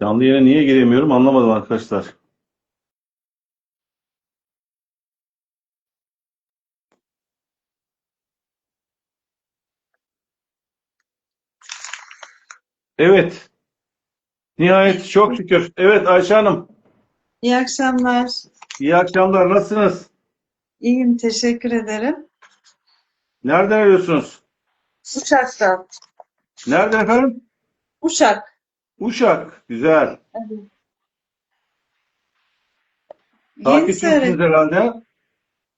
Canlı yayına niye giremiyorum anlamadım arkadaşlar. Evet. Nihayet çok şükür. Evet Ayşe Hanım. İyi akşamlar. İyi akşamlar. Nasılsınız? İyiyim, teşekkür ederim. Nereden arıyorsunuz? Uşak'tan. Nereden efendim? Uşak. Uşak. Güzel. Yeni Takipçisiniz herhalde.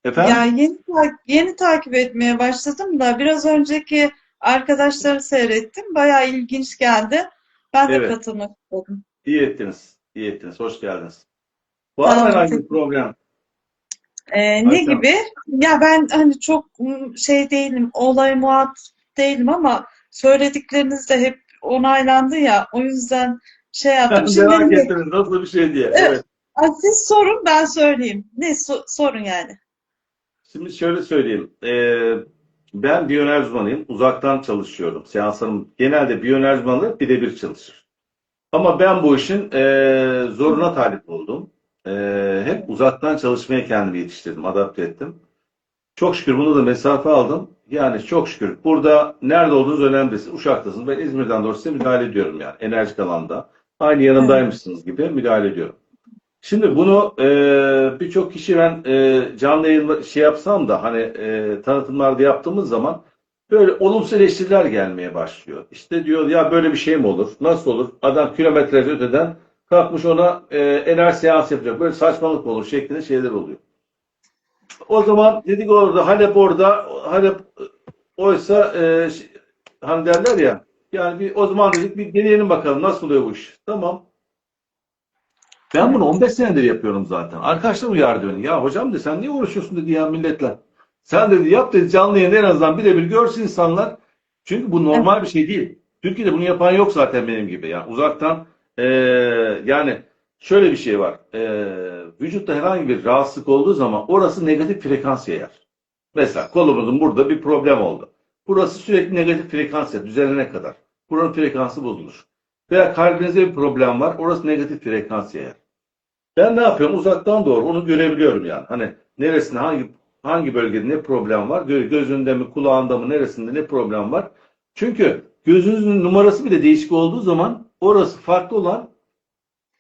Efendim? Ya yeni, ta- yeni takip etmeye başladım da biraz önceki arkadaşları seyrettim. Bayağı ilginç geldi. Ben de Evet. katılmak istedim. İyi ettiniz. İyi ettiniz. Hoş geldiniz. Var mı Tamam, herhangi bir teşekkür- problem? Ee, ne Ayşe. gibi? Ya ben hani çok mm, şey değilim, olay muhat değilim ama söyledikleriniz de hep onaylandı ya. O yüzden şey yaptım. Şimdi Merak de- ettiniz nasıl bir şey diye. Evet. Evet. Ay, siz sorun ben söyleyeyim. Ne so- sorun yani. Şimdi şöyle söyleyeyim. Ee, ben biyoenerji uzmanıyım. Uzaktan çalışıyorum. Seanslarım genelde biyoenerji uzmanları birebir çalışır. Ama ben bu işin ee, zoruna talip oldum. Ee, hep uzaktan çalışmaya kendimi yetiştirdim, adapte ettim. Çok şükür bunu da mesafe aldım. Yani çok şükür. Burada nerede olduğunuz önemli değil. Uşak'tasınız. Ben İzmir'den doğru size müdahale ediyorum yani. Enerjik alanda. Aynı yanındaymışsınız gibi müdahale ediyorum. Şimdi bunu e, birçok kişi ben e, canlı yayın şey yapsam da hani e, tanıtımlarda yaptığımız zaman böyle olumsuz eleştiriler gelmeye başlıyor. İşte diyor ya böyle bir şey mi olur? Nasıl olur? Adam kilometrelerce öteden kalkmış ona e, enerji seansı yapacak. Böyle saçmalık olur şeklinde şeyler oluyor. O zaman dedik orada Halep orada Halep oysa e, ş- hani derler ya yani bir o zaman dedik bir deneyelim bakalım nasıl oluyor bu iş. Tamam. Ben bunu 15 senedir yapıyorum zaten. Arkadaşlar uyardı beni. Ya hocam dedi sen niye uğraşıyorsun dedi ya milletle. Sen dedi yap dedi canlı yayında en azından birebir görsün insanlar. Çünkü bu normal bir şey değil. Türkiye'de bunu yapan yok zaten benim gibi. Yani uzaktan eee, yani şöyle bir şey var. Eee, vücutta herhangi bir rahatsızlık olduğu zaman orası negatif frekans yayar. Mesela kolumuzun burada bir problem oldu. Burası sürekli negatif frekans yayar düzelene kadar. Buranın frekansı bozulur. Veya kalbinizde bir problem var. Orası negatif frekans yayar. Ben ne yapıyorum? Uzaktan doğru onu görebiliyorum yani. Hani neresinde hangi hangi bölgede ne problem var? Gö- Gözünde mi, kulağında mı, neresinde ne problem var? Çünkü gözünüzün numarası bile değişik olduğu zaman orası farklı olan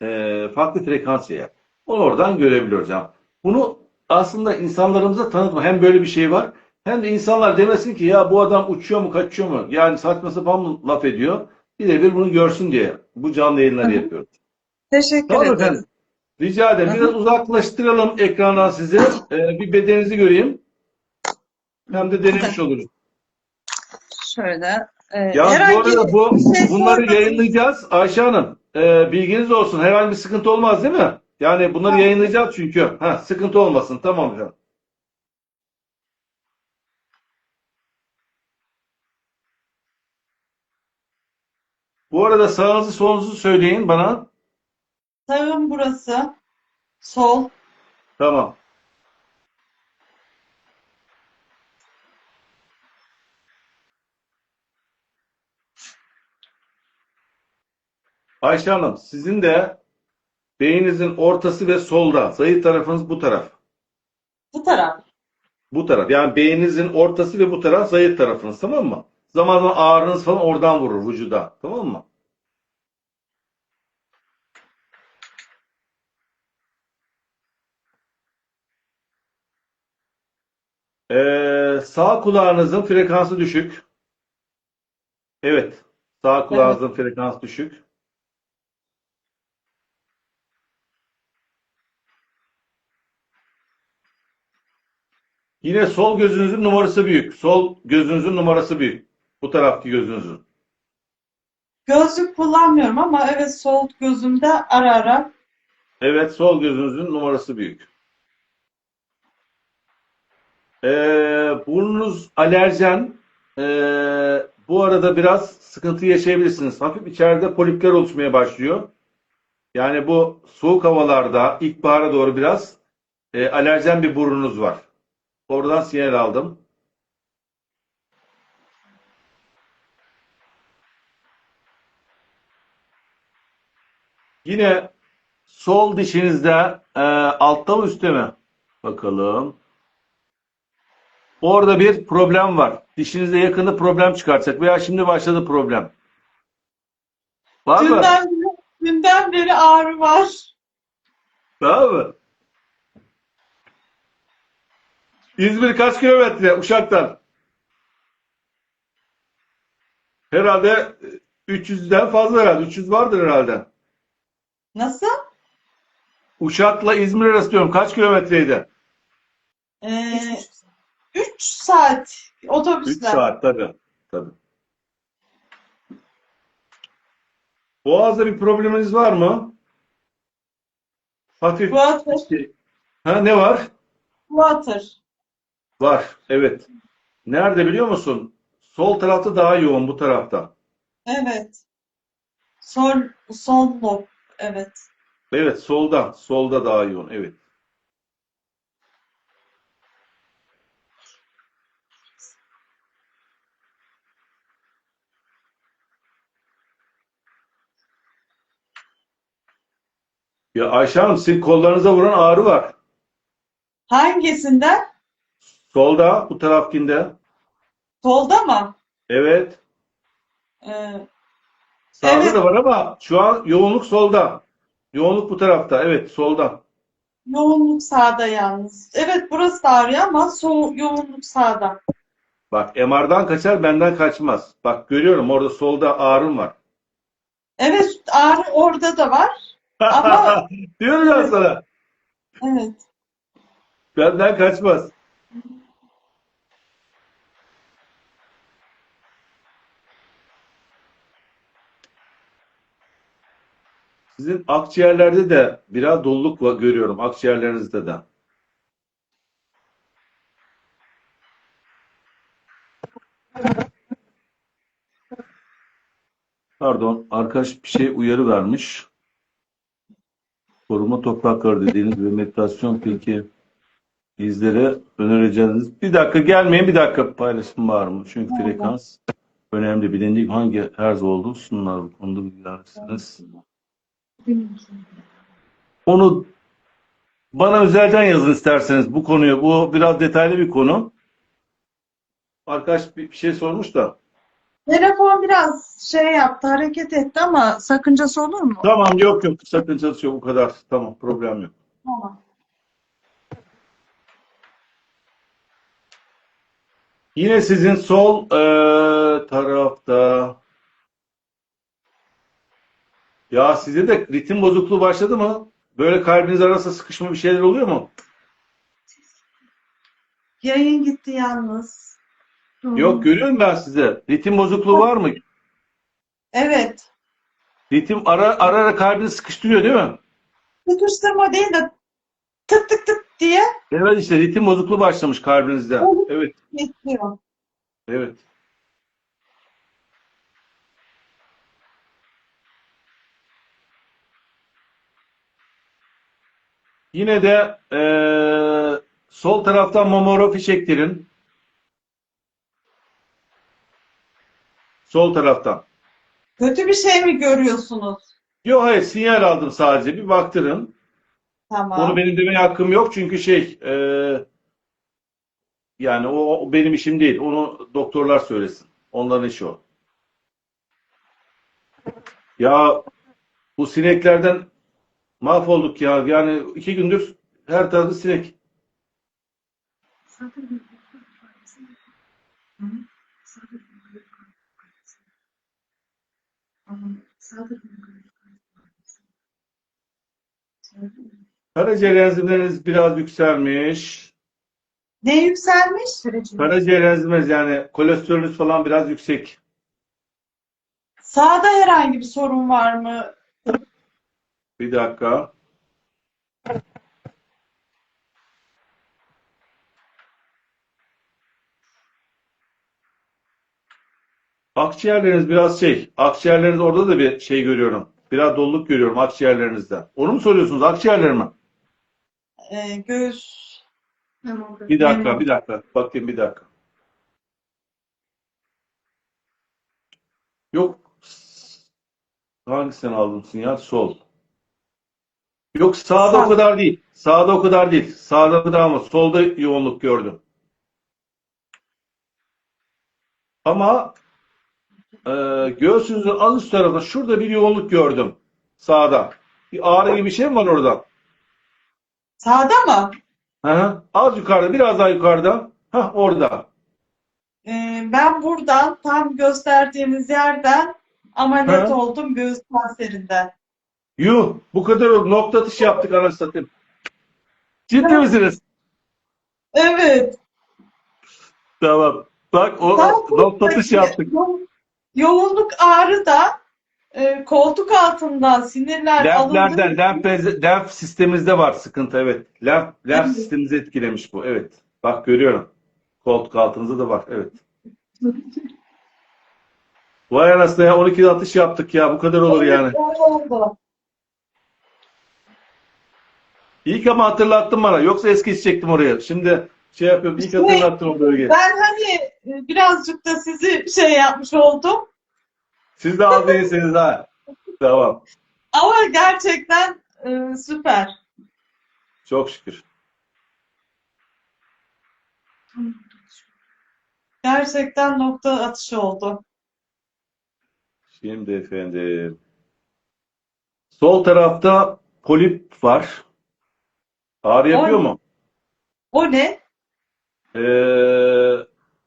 eee, farklı frekans yayar. Onu oradan görebiliyoruz yani. Bunu aslında insanlarımıza tanıtma. Hem böyle bir şey var hem de insanlar demesin ki ya bu adam uçuyor mu kaçıyor mu? Yani saçma sapan mı laf ediyor? Birebir bunu görsün diye bu canlı yayınları yapıyoruz. Teşekkür Tamam ederim. efendim. Rica ederim. Biraz uzaklaştıralım ekrandan sizi. Ee, bir bedeninizi göreyim. Hem de denemiş oluruz. Şöyle. e, Ya bu arada bu şey bunları sormadınız. yayınlayacağız. Ayşe Hanım, e, bilginiz olsun. Herhangi bir sıkıntı olmaz değil mi? Yani bunları Tamam. yayınlayacağız çünkü. Ha, sıkıntı olmasın. Tamam efendim. Bu arada sağınızı solunuzu söyleyin bana. Sağım burası. Sol. Tamam. Ayşe Hanım, sizin de beyninizin ortası ve solda. Zayıf tarafınız bu taraf. Bu taraf. Bu taraf. Yani beyninizin ortası ve bu taraf zayıf tarafınız. Tamam mı? Zaman zaman ağrınız falan oradan vurur vücuda. Tamam mı? Ee, sağ kulağınızın frekansı düşük. Evet. Sağ kulağınızın frekansı düşük. Yine sol gözünüzün numarası büyük. Sol gözünüzün numarası büyük. Bu taraftaki gözünüzün. Gözlük kullanmıyorum ama evet sol gözümde ara ara. Evet, sol gözünüzün numarası büyük. Ee, burnunuz alerjen. Ee, bu arada biraz sıkıntı yaşayabilirsiniz. Hafif içeride polipler oluşmaya başlıyor. Yani bu soğuk havalarda ilkbahara doğru biraz e, alerjen bir burnunuz var. Oradan sinyal aldım. Yine sol dişinizde e, altta mı üstte mi? Bakalım. Orada bir problem var. Dişinizde yakında problem çıkartacak veya şimdi başladı problem. Var mı? Dünden dünden beri ağrı var. Tamam mı? İzmir kaç kilometre Uşak'tan? Herhalde e, 300'den fazla herhalde. 300 vardır herhalde. Nasıl? Uşak'la İzmir arası diyorum. Kaç kilometreydi? Ee, 3 saat 3 otobüsle. saat tabii. Tabii. Boğaz'da bir probleminiz var mı? Hafif. Water, Ha ne var? water. Var. Evet. Nerede biliyor musun? Sol tarafta daha yoğun bu tarafta. Evet. Son, son lob. Evet. Evet, solda. Solda daha yoğun. Evet. Ya Ayşe Hanım, sizin kollarınıza vuran ağrı var. Hangisinden? Solda, bu tarafkinde. Solda mı? Evet. Ee, Sağda Evet. da var ama şu an yoğunluk solda. Yoğunluk bu tarafta. Evet, solda. yoğunluk sağda yalnız. Evet burası da ağrıyor ama so yoğunluk sağda. Bak MR'dan kaçar, benden kaçmaz. Bak görüyorum orada solda ağrım var. Evet ağrı orada da var. Ama- Diyorum ben sana. Evet. Benden kaçmaz. Sizin akciğerlerde de biraz doluluk var, görüyorum. Akciğerlerinizde de. Pardon, arkadaş bir şey uyarı vermiş. Koruma toprakları dediğiniz ve meditasyon peki bizlere önereceğiniz. Bir dakika gelmeyin, bir dakika paylaşım var mı? Çünkü frekans önemli. Bilindik hangi herz olduğu sunumlar bu konuda bilgilersiniz. Onu bana özelden yazın isterseniz bu konuyu. Bu biraz detaylı bir konu. Arkadaş bir, şey sormuş da. Telefon biraz şey yaptı, hareket etti ama sakıncası olur mu? Tamam yok yok sakıncası yok bu kadar. Tamam problem yok. Tamam. Yine sizin sol eee, tarafta ya size de ritim bozukluğu başladı mı? Böyle kalbiniz arasında sıkışma bir şeyler oluyor mu? Yayın gitti yalnız. Yok görüyorum ben size. Ritim bozukluğu var mı? Evet. Ritim ara ara, ara kalbini sıkıştırıyor değil mi? Sıkıştırma değil de tık tık tık diye Evet işte ritim bozukluğu başlamış kalbinizde. Evet, geçiyor. evet. Yine de eee, sol taraftan mamografi çektirin. Sol taraftan. Kötü bir şey mi görüyorsunuz? Yok hayır sinyal aldım sadece. Bir baktırın. Tamam. Onu benim demeye hakkım yok çünkü şey eee, yani o, o benim işim değil. Onu doktorlar söylesin. Onların işi o. Ya bu sineklerden mahvolduk ya. Yani iki gündür her tarafı sinek. Karaciğer enzimleriniz biraz yükselmiş. Ne yükselmiş? Karaciğer enzimleriniz yani kolesterolünüz falan biraz yüksek. Sağda herhangi bir sorun var mı? Bir dakika. Akciğerleriniz biraz şey, akciğerleriniz orada da bir şey görüyorum. Biraz doluluk görüyorum akciğerlerinizde. Onu mu soruyorsunuz? Akciğerler mi? Ee, göğüs. Bir dakika, bir dakika. Bakayım bir dakika. Yok. Hangisinden aldın sinyal? Sol. Yok sağda Sağ. o kadar değil. Sağda o kadar değil. Sağda da ama solda yoğunluk gördüm. Ama e, göğsünüzün az üst tarafında şurada bir yoğunluk gördüm. Sağda. Bir ağrı gibi bir şey mi var orada? Sağda mı? Hı hı. Az yukarıda, biraz daha yukarıda. Hah orada. Ee, ben buradan tam gösterdiğiniz yerden ameliyat Hı. oldum göğüs kanserinden. Yuh, bu kadar oldu. Nokta atışı yaptık anasını satayım. Ciddi misiniz? Evet. Tamam. Bak o nokta atışı yaptık. Yo- Yoğunluk ağrı da e, koltuk altından sinirler Lenflerden, alındı. lenf, bezi- lenf sistemimizde var sıkıntı evet. Lenf, lenf Evet. sistemimizi etkilemiş bu. Evet. Bak görüyorum. Koltuk altınızda da var. Evet. Vay anasını ya 12 atış yaptık ya. Bu kadar olur yani. Oldu. İlk ama hatırlattın bana. Yoksa es geçecektim oraya. Şimdi şey yapıyorum. İlk Şey, hatırlattın o bölgeyi. Ben hani e, birazcık da sizi şey yapmış oldum. Siz de az değilsiniz ha. Tamam. Ama gerçekten e, süper. Çok şükür. Gerçekten nokta atışı oldu. Şimdi efendim. Sol tarafta polip var. Ağrı yapıyor mu? O ne? Ee,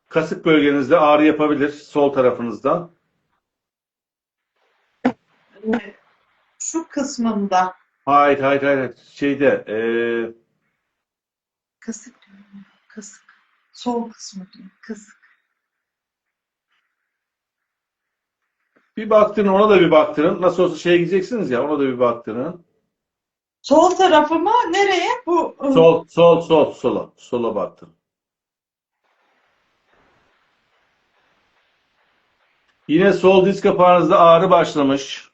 kasık bölgenizde ağrı yapabilir. Sol tarafınızda. Şu kısmında. Hayır, hayır, hayır. Şeyde, ee, Kasık. Kasık. Sol kısmı diyor. Kasık. bir baktırın, ona da bir baktırın. Nasıl olsa şeye gideceksiniz ya, ona da bir baktırın. Sol tarafı mı? Nereye? Bu e, Sol, sol, sol, sola. Sola baktırın. Yine sol diz kapağınızda ağrı başlamış.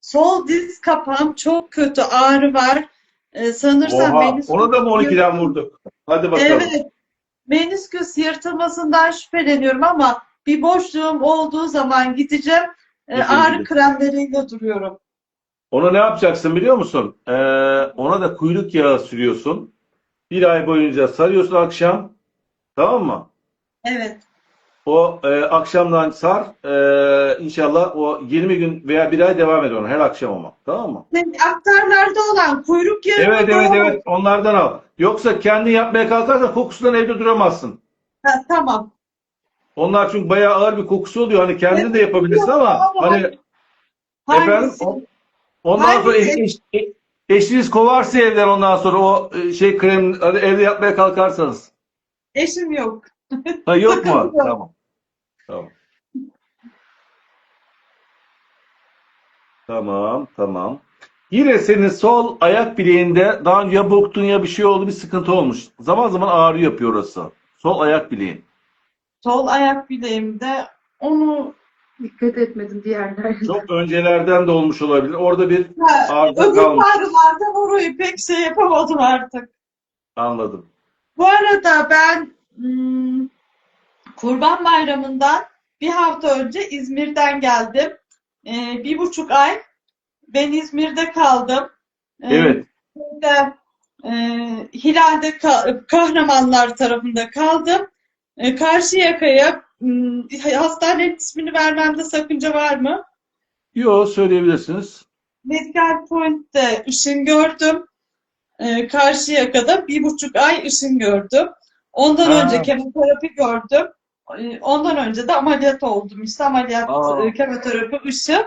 sol diz kapağım çok kötü ağrı var. E, sanırsam Oha, menisküs onu da mı 12'den vurduk? Hadi bakalım. Evet. Menisküs yırtılmasından şüpheleniyorum ama bir boşluğum olduğu zaman gideceğim. E, Kesinlikle. ağrı kremleriyle duruyorum. Ona ne yapacaksın biliyor musun? Ee, ona da kuyruk yağı sürüyorsun. Bir ay boyunca sarıyorsun akşam. Tamam mı? Evet. O e, akşamdan sar. E, inşallah o 20 gün veya bir ay devam eder ona her akşam ama. Tamam mı? Aktarlarda olan kuyruk yağı Evet evet Doğru. evet onlardan al. Yoksa kendi yapmaya kalkarsan kokusundan evde duramazsın. Ha, tamam. Onlar çünkü bayağı ağır bir kokusu oluyor. Hani kendin de yapabilirsin ama Ama hani efendim Hangisi? o- ondan sonra eş, Hangisi? eş- eşiniz kovarsa evden ondan sonra o e, şey krem evde yapmaya kalkarsanız. Eşim yok. Ha yok mu? Yok. Tamam. Tamam. Tamam, tamam. Yine senin sol ayak bileğinde daha önce ya burktun ya bir şey oldu, bir sıkıntı olmuş. Zaman zaman ağrı yapıyor orası. Sol ayak bileğin. Sol ayak bileğimde onu Dikkat etmedim diğerlerine. Çok öncelerden de olmuş olabilir. Orada bir Ha, arıza öbür kalmış. ağrılardan orayı pek şey yapamadım artık. Anladım. Bu arada ben hmm, Kurban Bayramı'ndan bir hafta önce İzmir'den geldim. Ee, bir buçuk ay ben İzmir'de kaldım. Ee, Evet. Burada, e, Hilal'de Ka- Kahramanlar tarafında kaldım. E, Karşıyaka'ya hmm, hastanenin ismini vermemde sakınca var mı? Yo söyleyebilirsiniz. Medical Point'te ışın gördüm. E, Karşıyaka'da bir buçuk ay ışın gördüm. Ondan Ha. önce kemoterapi gördüm. E, Ondan önce de ameliyat oldum. İşte ameliyat, Aa. e, kemoterapi, ışın.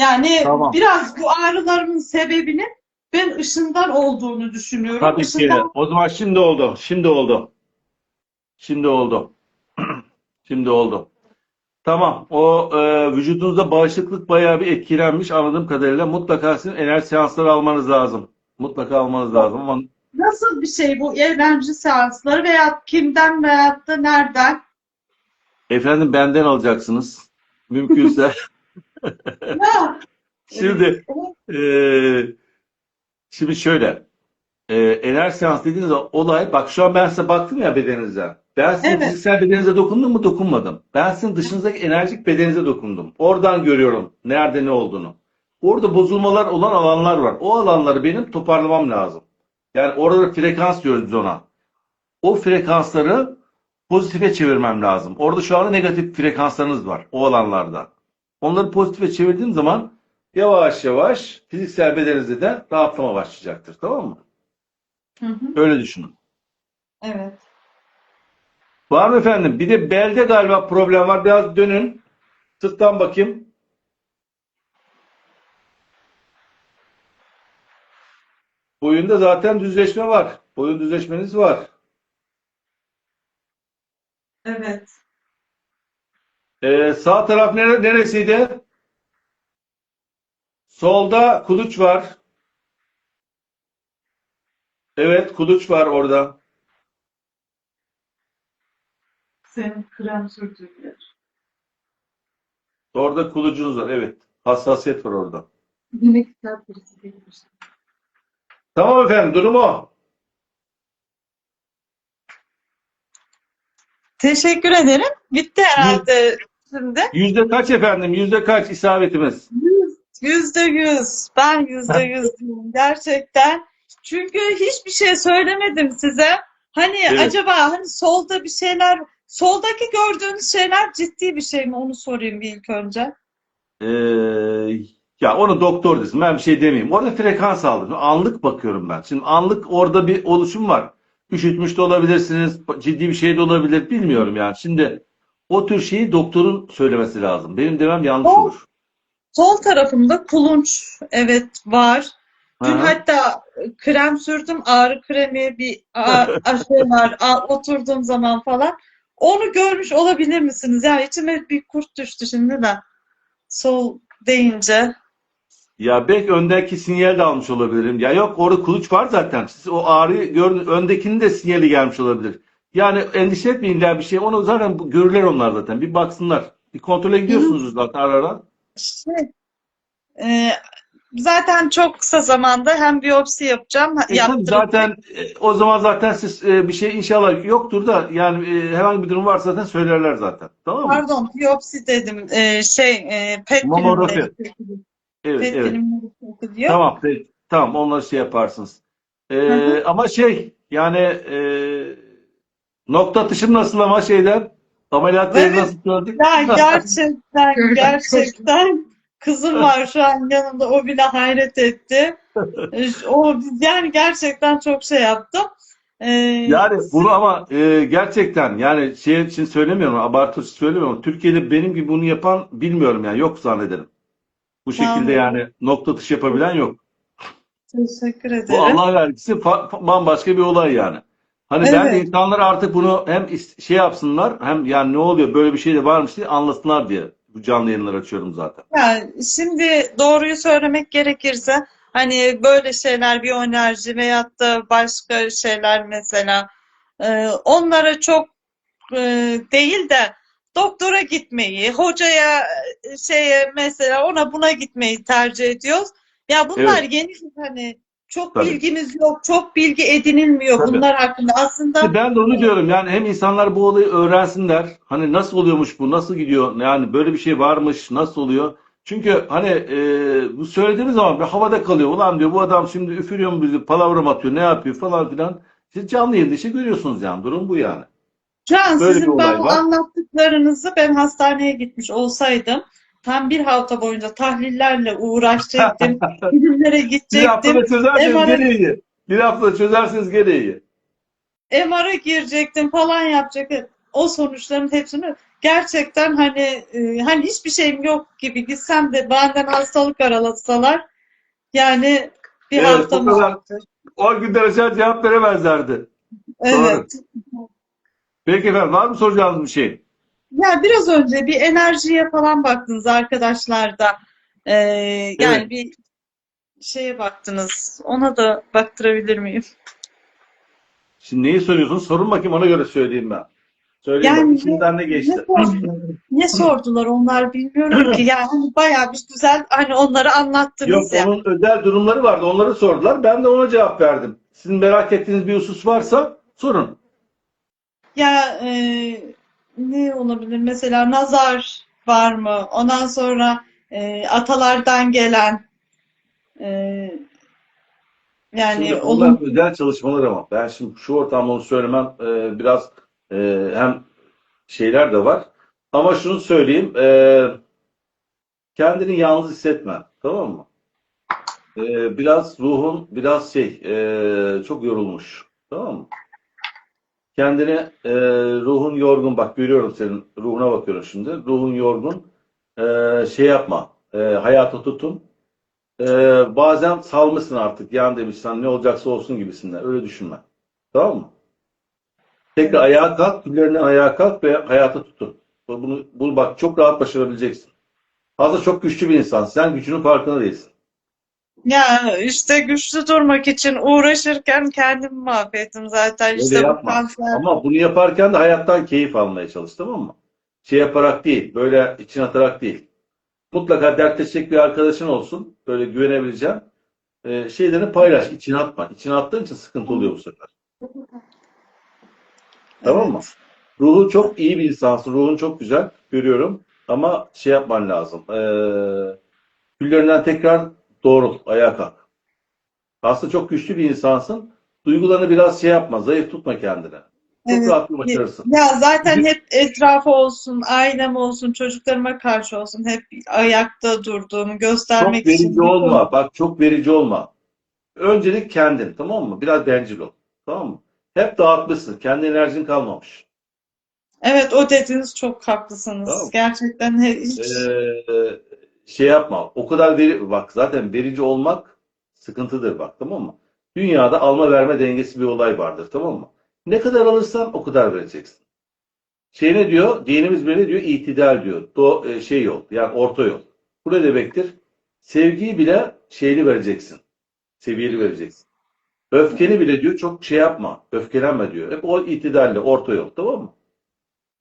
Yani Tamam. biraz bu ağrılarımın sebebinin ben ışından olduğunu düşünüyorum. Tabii ki. Işından O zaman şimdi oldu. Şimdi oldu. Şimdi oldu. Şimdi oldu. Tamam. O e, vücudunuzda bağışıklık bayağı bir etkilenmiş anladığım kadarıyla. Mutlaka sizin enerji seansları almanız lazım. Mutlaka almanız lazım ama nasıl bir şey bu enerji seansları veya kimden veya da nereden? efendim benden alacaksınız. Mümkünse. Ya, Şimdi e, şimdi şöyle e, enerji seans dediğiniz olay bak şu an ben size baktım ya bedeninize. Ben sizin Evet. fiziksel bedeninize dokundum mu dokunmadım. Ben sizin dışınızdaki enerjik bedeninize dokundum. Oradan görüyorum nerede ne olduğunu. Orada bozulmalar olan alanlar var. O alanları benim toparlamam lazım. Yani orada frekans diyoruz biz ona. O frekansları pozitife çevirmem lazım. Orada şu anda negatif frekanslarınız var o alanlarda. Onları pozitife çevirdiğim zaman yavaş yavaş fiziksel bedeninizde de rahatlama başlayacaktır. Tamam mı? Hı hı. Öyle düşünün. Evet. Var mı efendim? Bir de belde galiba problem var. Biraz dönün. Sırttan bakayım. Boyunda zaten düzleşme var. Boyun düzleşmeniz var. Evet. Ee, sağ taraf nere- neresiydi? Solda kuluç var. Evet, kuluç var orada. Senin krem sürdüğün yer. Orada kulucunuz var. Evet. Hassasiyet var orada. Demek ki kalp birisi değilmiş. Tamam efendim, durum o. Teşekkür ederim. Bitti herhalde şimdi. Yüzde kaç efendim? Yüzde kaç isabetimiz? Yüzde yüz. Ben yüzde yüz diyorum. Gerçekten. Çünkü hiçbir şey söylemedim size. Hani Evet. acaba hani solda bir şeyler, soldaki gördüğünüz şeyler ciddi bir şey mi? Onu sorayım bir ilk önce. Ee, ya onu doktor desin. Ben bir şey demeyeyim. Orada frekans aldım. Anlık bakıyorum ben. Şimdi anlık orada bir oluşum var. Üşütmüş de olabilirsiniz. Ciddi bir şey de olabilir. Bilmiyorum yani. Şimdi o tür şeyi doktorun söylemesi lazım. Benim demem yanlış O- olur. Sol tarafımda kulunç evet var. Dün hı. hatta krem sürdüm. Ağrı kremi bir a- aşı var. Oturduğum zaman falan. Onu görmüş olabilir misiniz? Ya içime bir kurt düştü şimdi de. Sol deyince. Ya belki öndeki sinyal de almış olabilirim. Ya yok orada kuluç var zaten. Siz o ağrıyı gördünüz. Öndekinin de sinyali gelmiş olabilir. Yani endişe etmeyin illa bir şey. Onu zaten görürler onlar zaten. Bir baksınlar. Bir kontrole gidiyorsunuz zaten ara ara. Şey, e, zaten çok kısa zamanda hem biyopsi yapacağım. E yaptırıp- zaten e, o zaman zaten siz e, bir şey inşallah yoktur da yani e, herhangi bir durum varsa zaten söylerler zaten. Tamam mı? Pardon, biyopsi dedim. E, şey, e, PET Mamografi. Evet, PET evet. çekiliyor. Tamam. Tamam, onları şey yaparsınız. E, Hı hı. ama şey yani e, nokta atışım nasıl ama şeyden ameliyat Evet. nasıl gördük? Ya gerçekten gerçekten kızım var şu an yanımda o bile hayret etti. O yani gerçekten çok şey yaptım. Ee, Yani bunu ama e, gerçekten yani şey için söylemiyorum, abartı için söylemiyorum. Türkiye'de benim gibi bunu yapan bilmiyorum yani yok zannederim. Bu şekilde Anladım. yani nokta atışı yapabilen yok. teşekkür Bu ederim. Allah vergisi bambaşka bir olay yani. Hani ben de Evet. insanlar artık bunu hem şey yapsınlar hem yani ne oluyor böyle bir şey de varmış diye anlasınlar diye bu canlı yayınları açıyorum zaten. Yani şimdi doğruyu söylemek gerekirse hani böyle şeyler bir enerji veyahut da başka şeyler mesela e, onlara çok e, değil de doktora gitmeyi, hocaya e, şeye mesela ona buna gitmeyi tercih ediyoruz. Ya bunlar yeni hani çok Tabii. bilgimiz yok, çok bilgi edinilmiyor Tabii. bunlar hakkında. Aslında ben de onu diyorum yani hem insanlar bu olayı öğrensinler. Hani nasıl oluyormuş bu, nasıl gidiyor? Yani böyle bir şey varmış, nasıl oluyor? Çünkü hani e, bu söylediğimiz zaman bir havada kalıyor. Ulan diyor bu adam şimdi üfürüyor mu bizi, palavra mı atıyor, ne yapıyor falan filan. Siz canlı yayında işte görüyorsunuz yani. Durum bu yani. Şu an Böyle sizin ben bu anlattıklarınızı ben hastaneye gitmiş olsaydım tam bir hafta boyunca tahlillerle uğraşacaktım. Filmlere Bir gidecektim. haftada çözerseniz MR'a gene iyi. Bir haftada çözerseniz gene iyi. MR'a girecektim falan yapacaktım. O sonuçların hepsini gerçekten hani e, hani hiçbir şeyim yok gibi gitsem de benden hastalık aralasalar yani bir Evet, hafta o kadar. mı? O günden aşağı cevap veremezlerdi. Evet. Peki efendim var mı soracağınız bir şey? Ya biraz önce bir enerjiye falan baktınız arkadaşlarda. Ee, yani Evet. bir şeye baktınız. Ona da baktırabilir miyim? Şimdi neyi soruyorsunuz? Sorun bakayım ona göre söyleyeyim ben. Söyleyeyim Yani. İçinizden ne geçti? Ne sordular? Ne sordular onlar bilmiyorum ki. Yani hani bayağı bir güzel hani onları Yok anlattınız ya. onun özel durumları vardı. Onları sordular. Ben de ona cevap verdim. Sizin merak ettiğiniz bir husus varsa sorun. Ya e, ne olabilir? Mesela nazar var mı? Ondan sonra e, atalardan gelen Ee, yani Şimdi olum özel çalışmalar ama ben şimdi şu ortamda onu söylemem e, biraz e, hem şeyler de var. Ama şunu söyleyeyim. e, kendini yalnız hissetme. Tamam mı? E, biraz ruhun biraz şey e, çok yorulmuş. Tamam mı? Kendini e, ruhun yorgun bak görüyorum senin ruhuna bakıyorum şimdi. Ruhun yorgun. E, şey yapma. E, hayata tutun. E, bazen salmışsın artık. Yani demişsen ne olacaksa olsun gibisinden. Öyle düşünme. Tamam mı? Tekrar ayağa kalk, küllerini ayağa kalk ve hayata tutun. Bunu, bunu bak çok rahat başarabileceksin. Aslında çok güçlü bir insan. Sen gücünün farkında değilsin. Ya işte güçlü durmak için uğraşırken kendimi mahvettim zaten Öyle işte bu yapma. kanser. Ama bunu yaparken de hayattan keyif almaya çalış tamam mı? Şey yaparak değil, böyle için atarak değil. Mutlaka dertleşecek bir arkadaşın olsun. Böyle güvenebileceğin. Ee, şeylerini paylaş, içine atma. İçine attığın için sıkıntı oluyor bu sefer. Tamam mı? Evet. Ruhun çok iyi bir insansın. Ruhun çok güzel. Görüyorum. Ama şey yapman lazım. Ee, küllerinden tekrar doğrul. Ayağa kalk. Aslında çok güçlü bir insansın. Duygularını biraz şey yapma. Zayıf tutma kendine. Çok Evet. rahat bir başarırsın. Ya zaten hep etrafı olsun, ailem olsun, çocuklarıma karşı olsun hep ayakta durduğumu Çok göstermek için verici olma. Bak çok verici olma. Öncelik kendin. Tamam mı? Biraz bencil ol. Tamam mı? Hep dağıtmışsın. Kendi enerjin kalmamış. Evet o dediniz çok haklısınız. Tamam. Gerçekten hiç Ee, şey yapma. O kadar veri, bak zaten verici olmak sıkıntıdır bak tamam mı? Dünyada alma verme dengesi bir olay vardır tamam mı? Ne kadar alırsan o kadar vereceksin. Şey ne diyor? Dinimiz böyle diyor? İtidal diyor. Do, e, şey yol. Yani orta yol. Bu ne demektir? Sevgiyi bile şeyli vereceksin. Seviyeli vereceksin. Öfkeni bile diyor çok şey yapma. Öfkelenme diyor. Hep o itidalle orta yol tamam mı?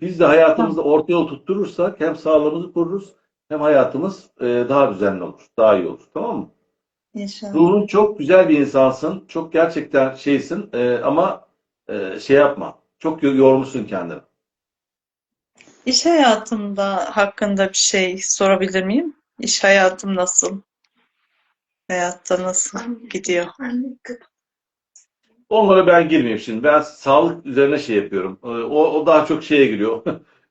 Biz de hayatımızda orta yol tutturursak hem sağlığımızı koruruz hem hayatımız e, daha düzenli olur. Daha iyi olur. Tamam mı? inşallah. Ruhun çok güzel bir insansın. Çok gerçekten şeysin e, ama e, şey yapma. Çok yo- yormuşsun kendini. İş hayatımda hakkında bir şey sorabilir miyim? İş hayatım nasıl? Hayatta nasıl gidiyor? Onlara ben girmeyeyim şimdi. Ben sağlık üzerine şey yapıyorum. O, o daha çok şeye giriyor.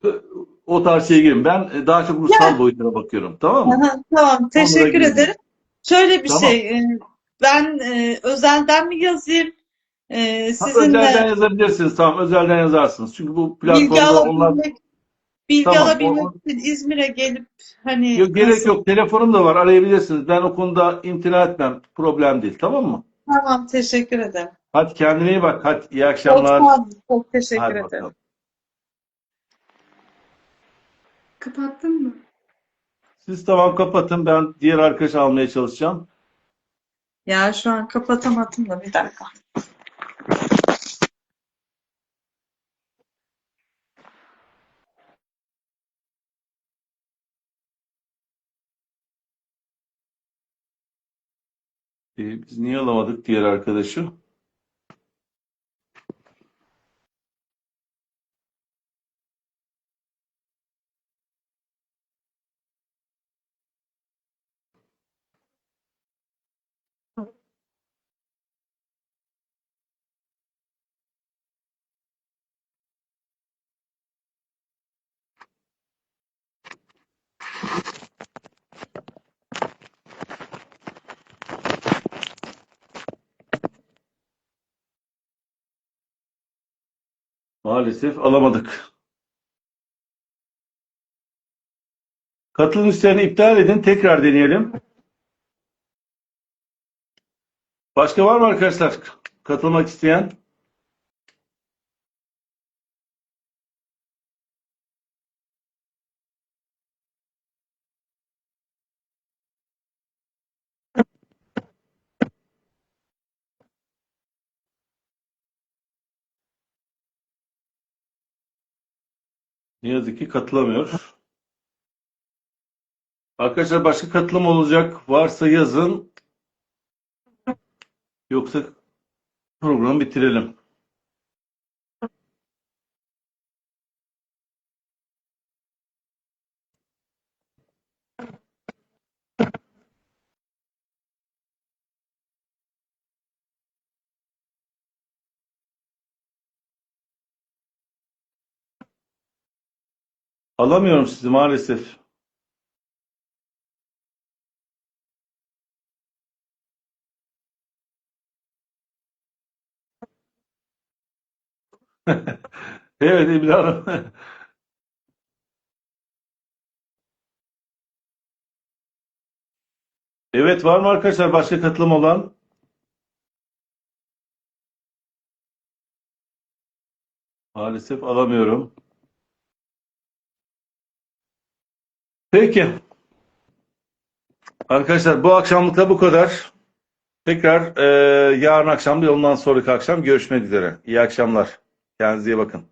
O tarz şeye gireyim. Ben e, daha çok ruhsal boyutlara bakıyorum. Tamam mı? Aha, tamam, teşekkür ederim. Şöyle bir Tamam. şey, e, ben e, özelden mi yazayım? E, Ha, özelden yazabilirsiniz. Tamam özelden yazarsınız. Çünkü bu bilgi platformda onlar alabilmek, bilgi Tamam, alabilmek o- için İzmir'e gelip hani Yok, gerek nasıl- yok. Telefonum da var. Arayabilirsiniz. Ben o konuda imtina etmem. Problem değil. Tamam mı? Tamam, teşekkür ederim. Hadi kendine iyi bak. Hadi iyi Çok akşamlar. olun, çok teşekkür Hadi ederim. bakalım. Kapattın mı? Siz tamam kapatın. Ben diğer arkadaş almaya çalışacağım. Ya şu an kapatamadım da bir dakika. Ee, biz niye alamadık diğer arkadaşı? Maalesef alamadık. Katılım isteğini iptal edin. Tekrar deneyelim. Başka var mı arkadaşlar? Katılmak isteyen? Ne yazık ki katılamıyor. Arkadaşlar başka katılım olacak varsa yazın. Yoksa programı bitirelim. Alamıyorum sizi maalesef. Evet İbni Hanım. Evet var mı arkadaşlar başka katılım olan? Maalesef alamıyorum. Peki. Arkadaşlar bu akşamlık da bu kadar. Tekrar e, yarın akşam değil ondan sonraki akşam görüşmek üzere. İyi akşamlar. Kendinize iyi bakın.